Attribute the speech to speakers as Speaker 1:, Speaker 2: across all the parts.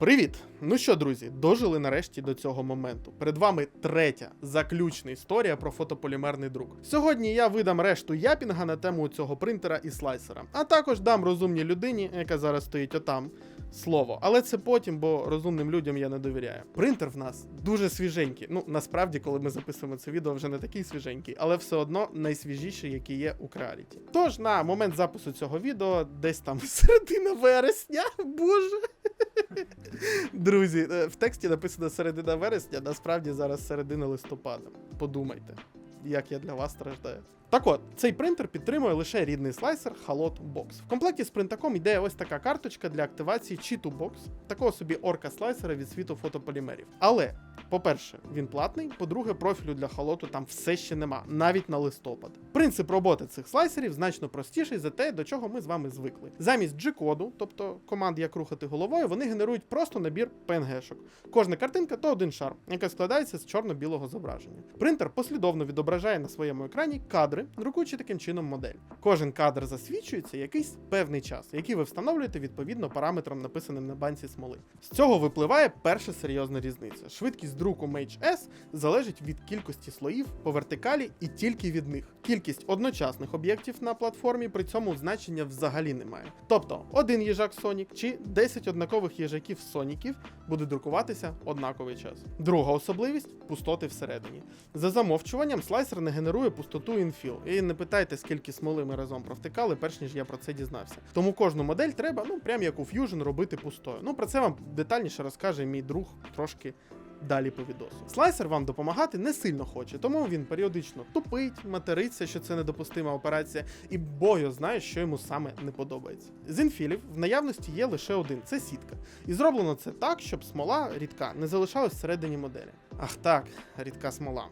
Speaker 1: Привіт! Ну що, друзі, дожили нарешті до цього моменту. Перед вами третя заключна історія про фотополімерний друк. Сьогодні я видам решту япінга на тему цього принтера і слайсера, а також дам розумній людині, яка зараз стоїть отам, слово. Але це потім, бо розумним людям я не довіряю. Принтер в нас дуже свіженький. Ну насправді, коли ми записуємо це відео, вже не такий свіженький, але все одно найсвіжіший, який є у Creality. Тож на момент запису цього відео, десь там середина вересня, боже. Друзі, е, в тексті написано середина вересня, насправді зараз середина листопада. Подумайте, як я для вас страждаю. Так от, цей принтер підтримує лише рідний слайсер Halot Box. В комплекті з принтаком йде ось така карточка для активації Cheetu Box, такого собі орка слайсера від світу фотополімерів. Але, по-перше, він платний, по-друге, профілю для халоту там все ще нема, навіть на листопад. Принцип роботи цих слайсерів значно простіший за те, до чого ми з вами звикли. Замість G-коду, тобто команд як рухати головою, вони генерують просто набір PNG-шок. Кожна картинка то один шар, яка складається з чорно-білого зображення. Принтер послідовно відображає на своєму екрані кадри, друкуючи таким чином модель. Кожен кадр засвідчується якийсь певний час, який ви встановлюєте відповідно параметрам, написаним на банці смоли. З цього випливає перша серйозна різниця. Швидкість друку Mage S залежить від кількості слоїв по вертикалі і тільки від них. Кількість одночасних об'єктів на платформі при цьому значення взагалі немає. Тобто, один їжак Sonic чи 10 однакових їжаків Соніків буде друкуватися однаковий час. Друга особливість пустоти всередині. За замовчуванням слайсер не генерує пустоту інфіл. І не питайте, скільки смоли ми разом провтикали, перш ніж я про це дізнався. Тому кожну модель треба, ну прям як у Fusion, робити пустою. Ну про це вам детальніше розкаже мій друг трошки далі по відосу. Слайсер вам допомагати не сильно хоче, тому він періодично тупить, материться, що це недопустима операція, і бою знає, що йому саме не подобається. З інфілів в наявності є лише один це сітка. І зроблено це так, щоб смола рідка не залишалась всередині моделі. Ах так, рідка смола.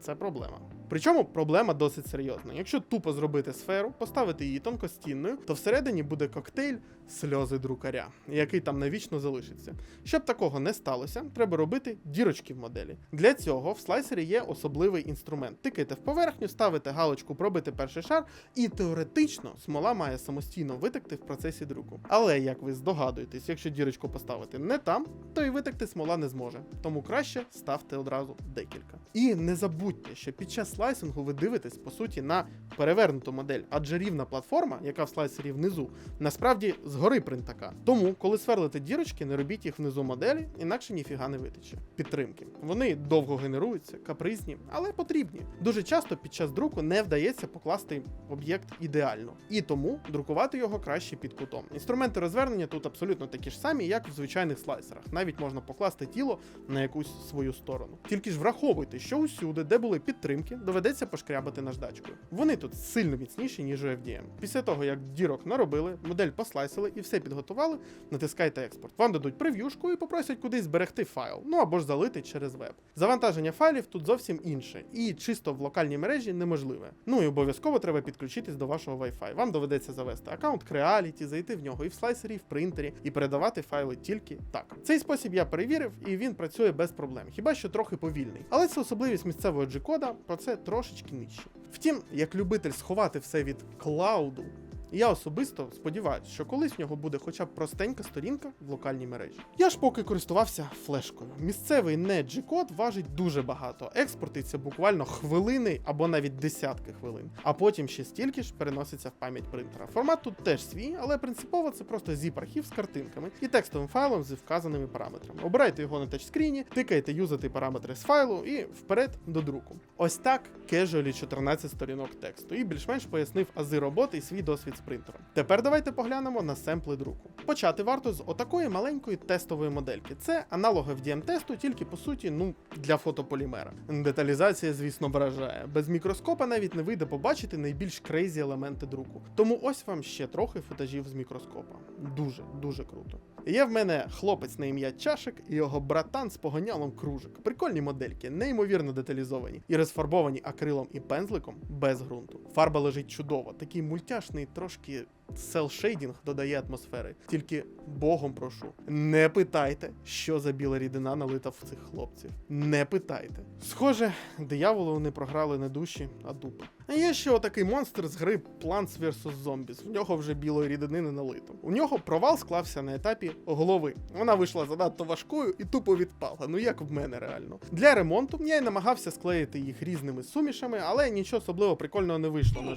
Speaker 1: Це проблема. Причому проблема досить серйозна. Якщо тупо зробити сферу, поставити її тонкостінною, то всередині буде коктейль сльози друкаря, який там навічно залишиться. Щоб такого не сталося, треба робити дірочки в моделі. Для цього в слайсері є особливий інструмент. Тикаєте в поверхню, ставите галочку пробити перший шар, і теоретично смола має самостійно витекти в процесі друку. Але як ви здогадуєтесь, якщо дірочку поставити не там, то і витекти смола не зможе. Тому краще ставте одразу декілька. І не забудьте, що під час слайсингу ви дивитесь по суті на перевернуту модель, адже рівна платформа, яка в слайсері внизу, насправді згори принтака. Тому, коли сверлите дірочки, не робіть їх внизу моделі, інакше ніфіга не витече. Підтримки. Вони довго генеруються, капризні, але потрібні. Дуже часто під час друку не вдається покласти об'єкт ідеально, і тому друкувати його краще під кутом. Інструменти розвернення тут абсолютно такі ж самі, як в звичайних слайсерах. Навіть можна покласти тіло на якусь свою сторону. Тільки ж враховуйте, що усюди, де були підтримки, доведеться пошкрябати наждачкою. Вони тут сильно міцніші, ніж у FDM. Після того, як дірок наробили, модель послайсили і все підготували, натискайте експорт. Вам дадуть прев'юшку і попросять кудись зберегти файл, ну або ж залити через веб. Завантаження файлів тут зовсім інше, і чисто в локальній мережі неможливе. Ну і обов'язково треба підключитись до вашого Wi-Fi. Вам доведеться завести аккаунт Creality, зайти в нього і в слайсері, і в принтері, і передавати файли тільки так. Цей спосіб я перевірив, і він працює без проблем, хіба що трохи повільний. Але це особливість місцевого G-кода, про це трошечки нижче. Втім, як любитель сховати все від клауду, я особисто сподіваюся, що колись в нього буде хоча б простенька сторінка в локальній мережі. Я ж поки користувався флешкою. Місцевий не G-код важить дуже багато. Експортиться буквально хвилини або навіть десятки хвилин, а потім ще стільки ж переноситься в пам'ять принтера. Формат тут теж свій, але принципово це просто zip-архів з картинками і текстовим файлом зі вказаними параметрами. Обирайте його на тачскріні, тикаєте юзати параметри з файлу і вперед до друку. Ось так кежуалі 14 сторінок тексту і більш-менш пояснив ази роботи і свій досвід з принтером. Тепер давайте поглянемо на семпли друку. Почати варто з отакої маленької тестової модельки. Це аналог FDM тесту, тільки по суті, ну для фотополімера. Деталізація, звісно, вражає. Без мікроскопа навіть не вийде побачити найбільш крейзі елементи друку. Тому ось вам ще трохи футажів з мікроскопа. Дуже дуже круто. Є в мене хлопець на ім'я Чашик і його братан з погонялом кружик. Прикольні модельки, неймовірно деталізовані і розфарбовані акрилом і пензликом без ґрунту. Фарба лежить чудово, такий мультяшний, трошки селшейдінг додає атмосфери. Тільки Богом прошу, не питайте, що за біла рідина налита в цих хлопців. Не питайте. Схоже, дияволу не програли не душі, а дупи. А є ще отакий монстр з гри Plants vs. Zombies. В нього вже білої рідини не налито. У нього провал склався на етапі голови. Вона вийшла занадто важкою і тупо відпала. Ну як в мене реально. Для ремонту я й намагався склеїти їх різними сумішами, але нічого особливо прикольного не вийшло.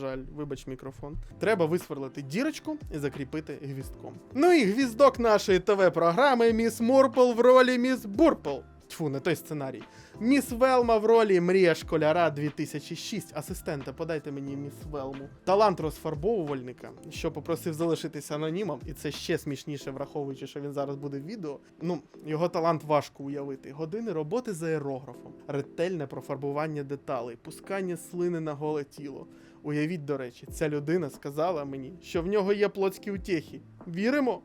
Speaker 1: Жаль, вибач мікрофон. Треба висверлити дірочку і закріпити гвіздком. Ну і гвіздок нашої ТВ-програми Міс Мурпл в ролі Міс Бурпл. Тьфу, не той сценарій. Міс Велма в ролі Мрія школяра 2006. Асистента, подайте мені міс Велму. Талант розфарбовувальника, що попросив залишитися анонімом, і це ще смішніше, враховуючи, що він зараз буде в відео. Ну, його талант важко уявити. Години роботи за аерографом, ретельне профарбування деталей, пускання слини на голе тіло. Уявіть, до речі, ця людина сказала мені, що в нього є плотські утєхи. Віримо?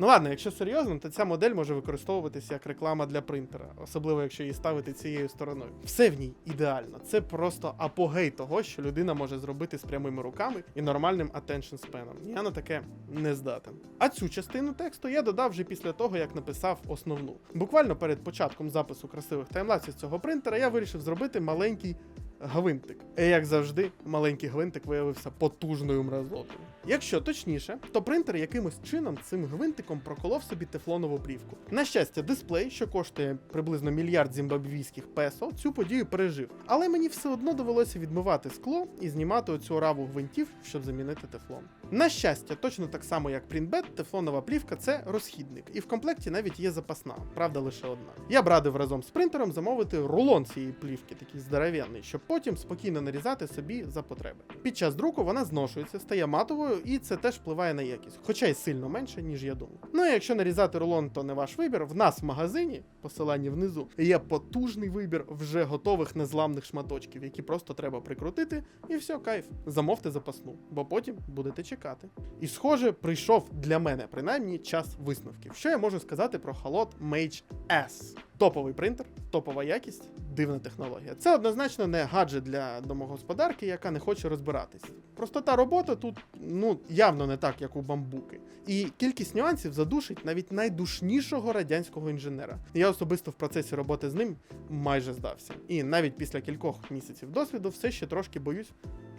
Speaker 1: Ну ладно, якщо серйозно, то ця модель може використовуватися як реклама для принтера, особливо якщо її ставити цією стороною. Все в ній ідеально. Це просто апогей того, що людина може зробити з прямими руками і нормальним attention span. Я на таке не здатен. А цю частину тексту я додав вже після того, як написав основну. Буквально перед початком запису красивих таймлапсів цього принтера я вирішив зробити маленький гвинтик. І як завжди, маленький гвинтик виявився потужною мразотою. Якщо точніше, то принтер якимось чином цим гвинтиком проколов собі тефлонову плівку. На щастя, дисплей, що коштує приблизно мільярд зімбабвійських песо, цю подію пережив. Але мені все одно довелося відмивати скло і знімати оцю ораву гвинтів, щоб замінити тефлон. На щастя, точно так само як Printbed, тефлонова плівка це розхідник, і в комплекті навіть є запасна, правда лише одна. Я б радив разом з принтером замовити рулон цієї плівки, такий здоровенний, щоб потім спокійно нарізати собі за потреби. Під час друку вона зношується, стає матовою, і це теж впливає на якість, хоча й сильно менше, ніж я думав. Ну і якщо нарізати рулон, то не ваш вибір. В нас в магазині, посилання внизу, є потужний вибір вже готових незламних шматочків, які просто треба прикрутити, і все, кайф. Замовте запасну, бо потім будете чекати. І схоже, прийшов для мене принаймні час висновків. Що я можу сказати про Halot Mage S? Топовий принтер, топова якість, дивна технологія. Це однозначно не гаджет для домогосподарки, яка не хоче розбиратися. Простота роботи тут ну явно не так, як у бамбуки. І кількість нюансів задушить навіть найдушнішого радянського інженера. Я особисто в процесі роботи з ним майже здався. І навіть після кількох місяців досвіду все ще трошки боюсь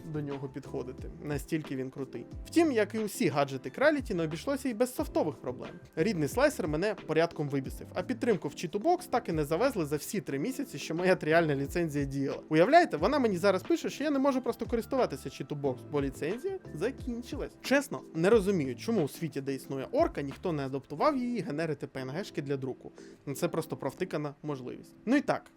Speaker 1: до нього підходити. Настільки він крутий. Втім, як і усі гаджети Краліті, не обійшлося і без софтових проблем. Рідний слайсер мене порядком вибісив, а підтримку в Cheetbox так і не завезли за всі три місяці, що моя тріальна ліцензія діяла. Уявляєте, вона мені зараз пише, що я не можу просто користуватися Cheetbox, бо ліцензія закінчилась. Чесно, не розумію, чому у світі, де існує орка, ніхто не адаптував її генерити PNG-шки для друку. Це просто провтикана можливість. Ну і так.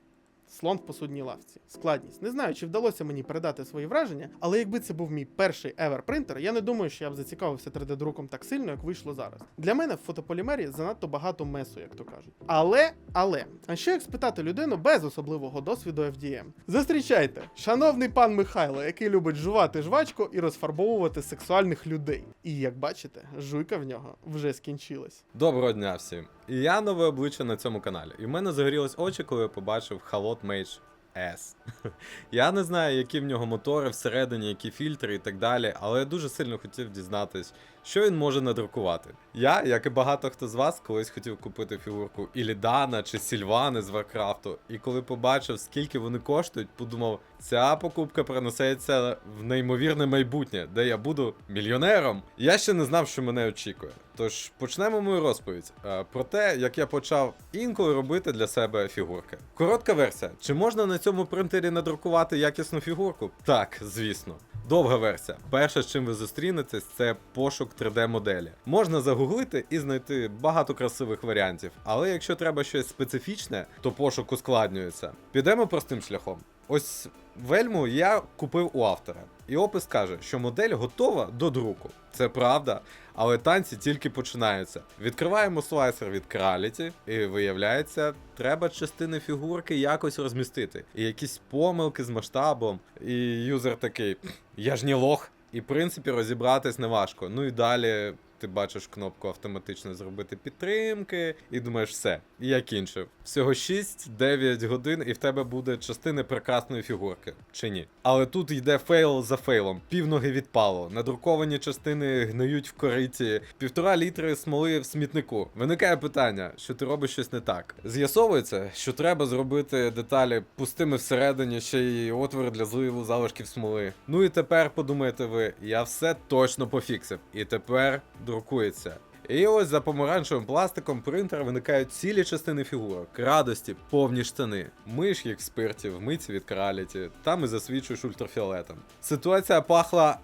Speaker 1: Слон в посудній лавці. Складність. Не знаю, чи вдалося мені передати свої враження, але якби це був мій перший ever принтер, я не думаю, що я б зацікавився 3D-друком так сильно, як вийшло зараз. Для мене в фотополімері занадто багато месу, як то кажуть. Але, але, а що як спитати людину без особливого досвіду FDM? Зустрічайте, шановний пан Михайло, який любить жувати жвачку і розфарбовувати сексуальних людей. І як бачите, жуйка в нього вже скінчилась.
Speaker 2: Доброго дня всім. І я нове обличчя на цьому каналі. І в мене загорілись очі, коли я побачив Halot Mage S. я не знаю, які в нього мотори всередині, які фільтри і так далі, але я дуже сильно хотів дізнатись, що він може надрукувати. Я, як і багато хто з вас, колись хотів купити фігурку Ілідана чи Сільвани з Варкрафту, і коли побачив, скільки вони коштують, подумав, ця покупка перенесеться в неймовірне майбутнє, де я буду мільйонером. Я ще не знав, що мене очікує. Тож почнемо мою розповідь е, про те, як я почав інколи робити для себе фігурки. Коротка версія: чи можна на цьому принтері надрукувати якісну фігурку? Так, звісно. Довга версія. Перше, з чим ви зустрінетесь, це пошук 3D-моделі. Можна загуглити і знайти багато красивих варіантів, але якщо треба щось специфічне, то пошук ускладнюється. Підемо простим шляхом. Ось вельму я купив у автора, і опис каже, що модель готова до друку. Це правда, але танці тільки починаються. Відкриваємо слайсер від Краліті, і виявляється, треба частини фігурки якось розмістити. І якісь помилки з масштабом. І юзер такий: я ж не лох. І в принципі розібратись неважко. Ну і далі ти бачиш кнопку автоматично зробити підтримки, і думаєш, все, я кінчив. Всього 6-9 годин, і в тебе буде частини прекрасної фігурки. Чи ні? Але тут йде фейл за фейлом. Півноги відпало, надруковані частини гниють в кориті, півтора літри смоли в смітнику. Виникає питання, що ти робиш щось не так. З'ясовується, що треба зробити деталі пустими всередині, ще й отвори для зливу залишків смоли. Ну і тепер подумаєте ви, я все точно пофіксив. І тепер друкується. І ось за помаранчевим пластиком принтера виникають цілі частини фігурок, радості, повні штани. Миш як в спирті, від краліті, там і засвічуєш ультрафіолетом. Ситуація пахла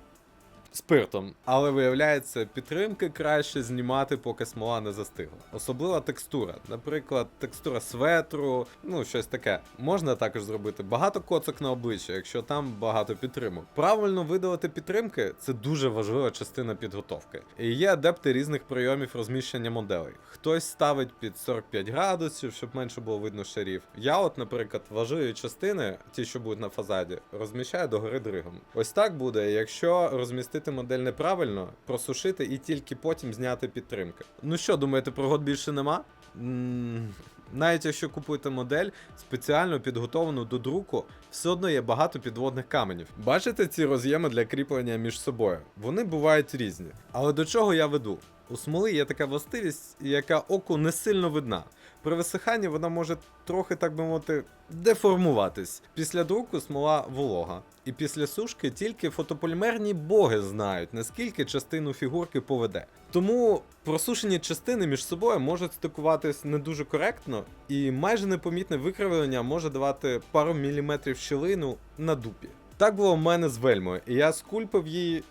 Speaker 2: спиртом, але виявляється, підтримки краще знімати, поки смола не застигла. Особлива текстура, наприклад, текстура светру, ну щось таке. Можна також зробити багато коцок на обличчя, якщо там багато підтримок. Правильно видалити підтримки це дуже важлива частина підготовки. І є адепти різних прийомів розміщення моделей. Хтось ставить під 45 градусів, щоб менше було видно шарів. Я, от, наприклад, важливі частини, ті, що будуть на фазаді, розміщаю догори дригом. Ось так буде, якщо розмістити модель неправильно, просушити і тільки потім зняти підтримки. Ну що, думаєте, пригод більше нема? Навіть якщо купуєте модель спеціально підготовану до друку, все одно є багато підводних каменів. Бачите ці роз'єми для кріплення між собою? Вони бувають різні. Але до чого я веду? У смоли є така властивість, яка оку не сильно видна. При висиханні вона може трохи, так би мовити, деформуватись. Після друку смола волога. І після сушки тільки фотополімерні боги знають, наскільки частину фігурки поведе. Тому просушені частини між собою можуть стикуватись не дуже коректно, і майже непомітне викривлення може давати пару міліметрів щілину на дупі. Так було в мене з вельмою, і я скульпив її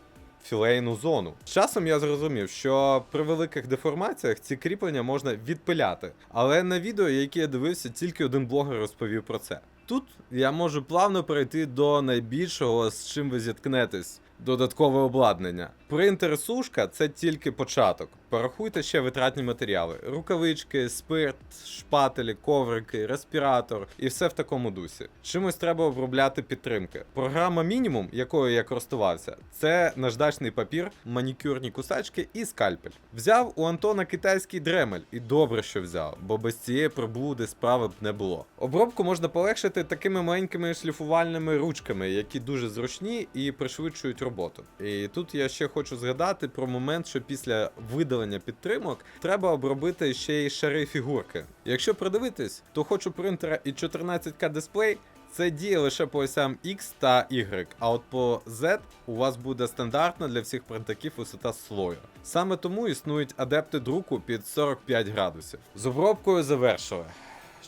Speaker 2: філейну зону. З часом я зрозумів, що при великих деформаціях ці кріплення можна відпиляти. Але на відео, яке я дивився, тільки один блогер розповів про це. Тут я можу плавно перейти до найбільшого, з чим ви зіткнетесь. Додаткове обладнання. Принтер сушка це тільки початок. Порахуйте ще витратні матеріали: рукавички, спирт, шпателі, коврики, респіратор і все в такому дусі. Чимось треба обробляти підтримки. Програма мінімум, якою я користувався, це наждачний папір, манікюрні кусачки і скальпель. Взяв у Антона китайський дремель, і добре, що взяв, бо без цієї приблуди справи б не було. Обробку можна полегшити такими маленькими шліфувальними ручками, які дуже зручні і пришвидшують роботу. І тут я ще хочу згадати про момент, що після видалення підтримок треба обробити ще й шари фігурки. Якщо придивитись, то хоч у принтера і 14К дисплей. Це діє лише по осям X та Y, а от по Z у вас буде стандартна для всіх принтаків висота слою. Саме тому існують адепти друку під 45 градусів. З обробкою завершили.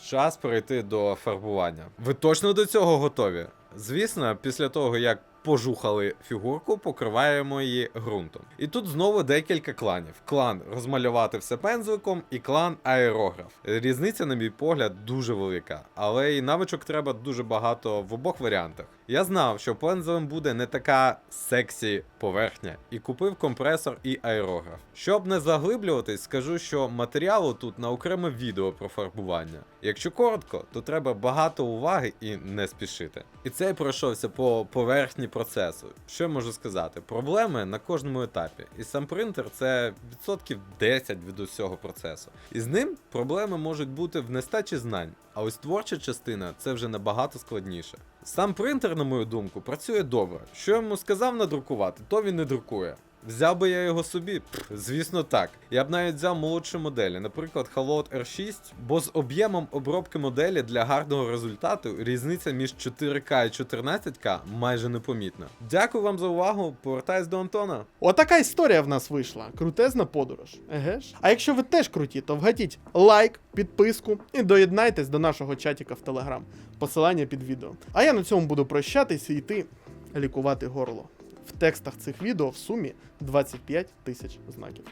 Speaker 2: Час перейти до фарбування. Ви точно до цього готові? Звісно, після того як пожухали фігурку, покриваємо її ґрунтом. І тут знову декілька кланів: клан розмалювати все пензликом і клан аерограф. Різниця, на мій погляд, дуже велика, але і навичок треба дуже багато в обох варіантах. Я знав, що пензлем буде не така сексі поверхня, і купив компресор і аерограф. Щоб не заглиблюватись, скажу, що матеріалу тут на окреме відео про фарбування. Якщо коротко, то треба багато уваги і не спішити. І це я пройшовся по поверхні процесу. Що я можу сказати? Проблеми на кожному етапі. І сам принтер це відсотків 10 від усього процесу. І з ним проблеми можуть бути в нестачі знань. А ось творча частина це вже набагато складніше. Сам принтер, на мою думку, працює добре. Що йому сказав надрукувати, то він не друкує. Взяв би я його собі? Пф, звісно, так. Я б навіть взяв молодші моделі, наприклад, Halot R6, бо з об'ємом обробки моделі для гарного результату різниця між 4К і 14К майже непомітна. Дякую вам за увагу. Повертаюсь до Антона.
Speaker 1: Отака історія в нас вийшла. Крутезна подорож. Еге ж. А якщо ви теж круті, то вгатіть лайк, підписку і доєднайтесь до нашого чатіка в Телеграм. Посилання під відео. А я на цьому буду прощатися і йти лікувати горло. В текстах цих відео в сумі 25 тисяч знаків.